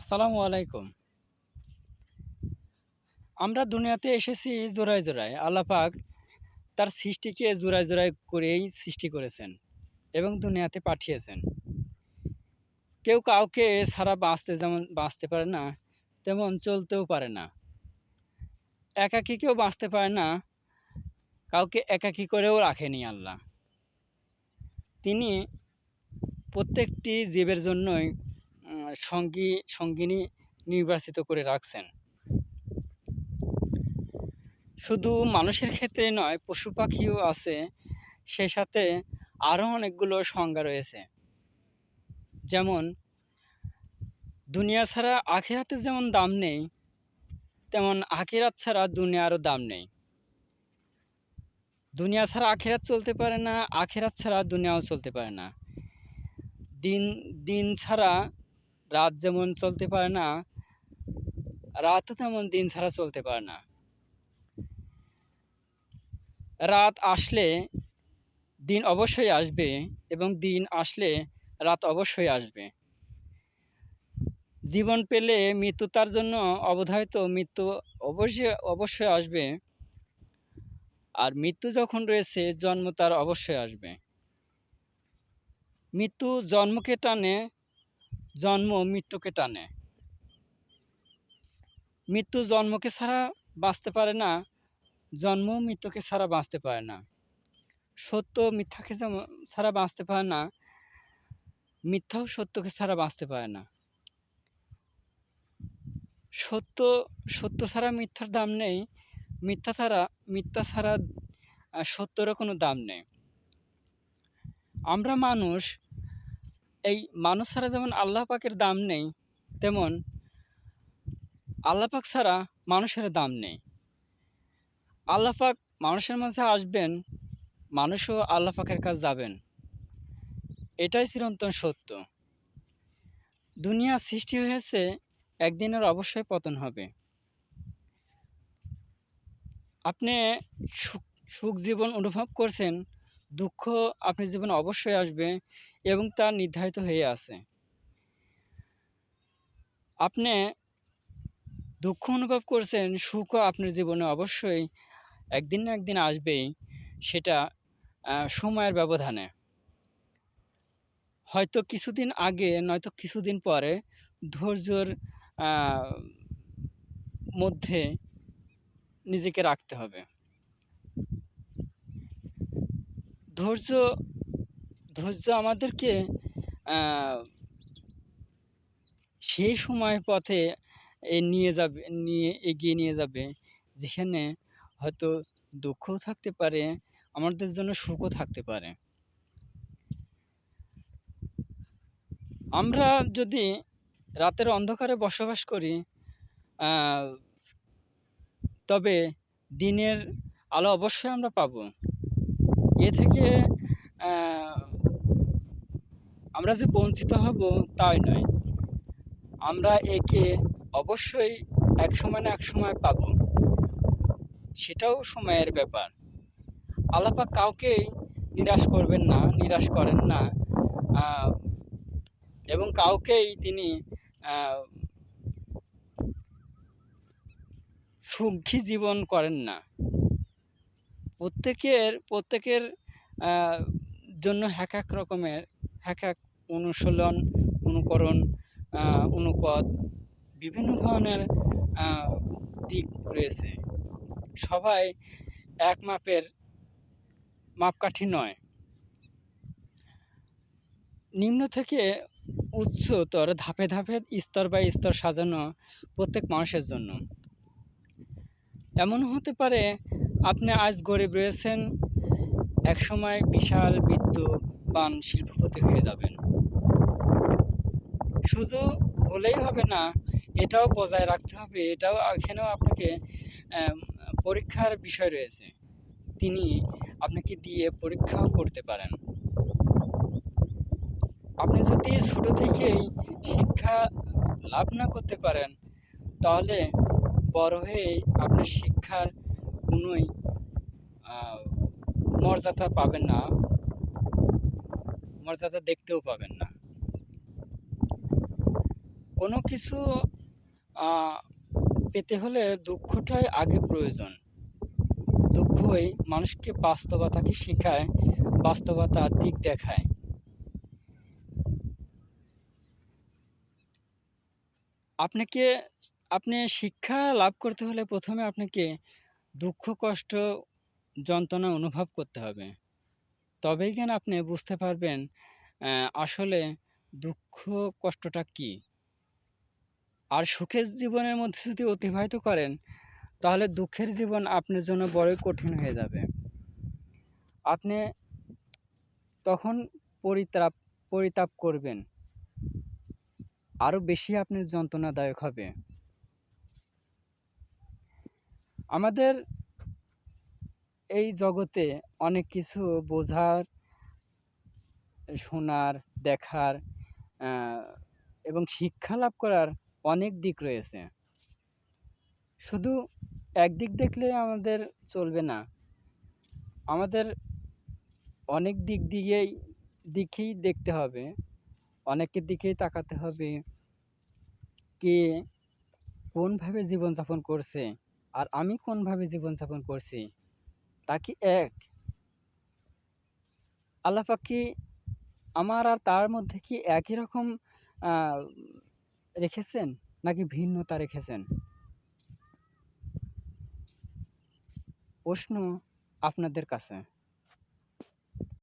আসসালামু আলাইকুম। আমরা দুনিয়াতে এসেছি জোড়ায় জোড়ায়। আল্লাহ পাক তার সৃষ্টিকে জোড়ায় জোড়ায় করেই সৃষ্টি করেছেন এবং দুনিয়াতে পাঠিয়েছেন। কেউ কাউকে ছাড়া বাঁচতে যেমন বাঁচতে পারে না, তেমন চলতেও পারে না। একাকী কেউ বাঁচতে পারে না, কাউকে একাকী করেও রাখেনি আল্লাহ। তিনি প্রত্যেকটি জীবের জন্যই সঙ্গী, সঙ্গিনী নির্বাচিত করে রাখছেন। শুধু মানুষের ক্ষেত্রে নয়, পশু পাখিও আছে। সে সাথে আরও অনেকগুলো সংজ্ঞা রয়েছে। যেমন, দুনিয়া ছাড়া আখেরাতের যেমন দাম নেই, তেমন আখেরাত ছাড়া দুনিয়ারও দাম নেই। দুনিয়া ছাড়া আখেরাত চলতে পারে না, আখেরাত ছাড়া দুনিয়াও চলতে পারে না। দিন দিন ছাড়া রাত যেমন চলতে পারে না, রাতও তেমন দিন ছাড়া চলতে পারে না। রাত আসলে দিন অবশ্যই আসবে এবং দিন আসলে রাত অবশ্যই আসবে। জীবন পেলে মৃত্যু তার জন্য অবধারিত, মৃত্যু অবশ্যই অবশ্যই আসবে। আর মৃত্যু যখন রয়েছে, জন্ম তার অবশ্যই আসবে। মৃত্যু জন্মকে টানে জন্ম মৃত্যুকে টানে। মৃত্যু জন্মকে ছাড়া বাঁচতে পারে না, জন্ম মৃত্যুকে ছাড়া বাঁচতে পারে না। সত্য মিথ্যাকে ছাড়া বাঁচতে পারে না মিথ্যাও সত্যকে ছাড়া বাঁচতে পারে না। সত্য সত্য ছাড়া মিথ্যার দাম নেই, মিথ্যা ছাড়া মিথ্যা ছাড়া সত্যরও কোনো দাম নেই। আমরা মানুষ এই মানুষ ছাড়া যেমন আল্লাহ পাকের দাম নেই, তেমন আল্লাহ পাক ছাড়া মানুষের দাম নেই। আল্লাহ পাক মানুষের মাঝে আসবেন, মানুষও আল্লাহ পাকের কাছে যাবেন। এটাই চিরন্তন সত্য। দুনিয়া সৃষ্টি হয়েছে, একদিনের অবশ্যই পতন হবে। আপনি সুখ সুখ জীবন অনুভব করছেন দুঃখ আপনার জীবনে অবশ্যই আসবে এবং তা নির্ধারিত হয়ে আছে। আপনি দুঃখ অনুভব করছেন, সুখও আপনার জীবনে অবশ্যই একদিন না একদিন আসবেই, সেটা সময়ের ব্যবধানে। হয়তো কিছুদিন আগে, নয়তো কিছুদিন পরে, ধৈর্যর মধ্যে নিজেকে রাখতে হবে। ধৈর্য ধৈর্য আমাদেরকে সেই সময় পথে নিয়ে যাবে, নিয়ে এগিয়ে নিয়ে যাবে, যেখানে হয়তো দুঃখও থাকতে পারে, আমাদের জন্য সুখও থাকতে পারে। আমরা যদি রাতের অন্ধকারে বসবাস করি তবে দিনের আলো অবশ্যই আমরা পাবো। এ থেকে আমরা যে বঞ্চিত হব তাই নয়। আমরা একে অবশ্যই এক সময় না এক সময় পাবো। সেটাও সময়ের ব্যাপার। আল্লাপাক কাউকেই নিরাশ করবেন না, নিরাশ করেন না। এবং কাউকেই তিনি সুখী জীবন করেন না। প্রত্যেকের প্রত্যেকের জন্য এক এক রকমের, এক এক অনুশীলন, অনুকরণ অনুপদ, বিভিন্ন ধরনের দিক রয়েছে। সবাই এক মাপের মাপকাঠি নয়। নিম্ন থেকে উচ্চতর ধাপে ধাপে স্তর বাই স্তর সাজানো প্রত্যেক মানুষের জন্য। এমন হতে পারে আপনি আজ গরিব রয়েছেন, একসময় বিশাল বিদ্যমান শিল্পপতি হয়ে যাবেন। শুধু হলেই হবে না, এটাও বজায় রাখতে হবে, এটাও এখানেও আপনাকে পরীক্ষার বিষয় রয়েছে। তিনি আপনাকে দিয়ে পরীক্ষাও করতে পারেন। আপনি যদি ছোট থেকেই শিক্ষা লাভ না করতে পারেন, তাহলে বড় হয়ে আপনার শিক্ষার কোনোই মর্যাদা পাবেন না মর্যাদা দেখতেও পাবেন না কোনো কিছু পেতে হলে দুঃখটাই আগে প্রয়োজন। দুঃখই মানুষকে বাস্তবতাকে শিখায়, বাস্তবতার দিক দেখায়। আপনাকে আপনি শিক্ষা লাভ করতে হলে ১ম এ আপনাকে দুঃখ, কষ্ট, যন্ত্রণা অনুভব করতে হবে। তবেই কেন আপনি বুঝতে পারবেন আসলে দুঃখ কষ্টটা কী? আর সুখের জীবনের মধ্যে যদি অতিবাহিত করেন, তাহলে দুঃখের জীবন আপনার জন্য বড়ই কঠিন হয়ে যাবে। আপনি তখন পরিত্রাপ পরিতাপ করবেন। আরও বেশি আপনার যন্ত্রণাদায়ক হবে। আমাদের এই জগতে অনেক কিছু বোঝার, শোনার, দেখার এবং শিক্ষা লাভ করার অনেক দিক রয়েছে। শুধু একদিক দেখলে আমাদের চলবে না। আমাদের অনেক দিক দিয়েই দিকেই দেখতে হবে। অনেকের দিকেই তাকাতে হবে। কে কোনভাবে জীবনযাপন করছে, আর আমি কোনভাবে জীবনযাপন করছি, তা কি এক? আল্লাহ পাক কি আমার আর তার মধ্যে কি একই রকম রেখেছেন? নাকি ভিন্নতা রেখেছেন? প্রশ্ন আপনাদের কাছে।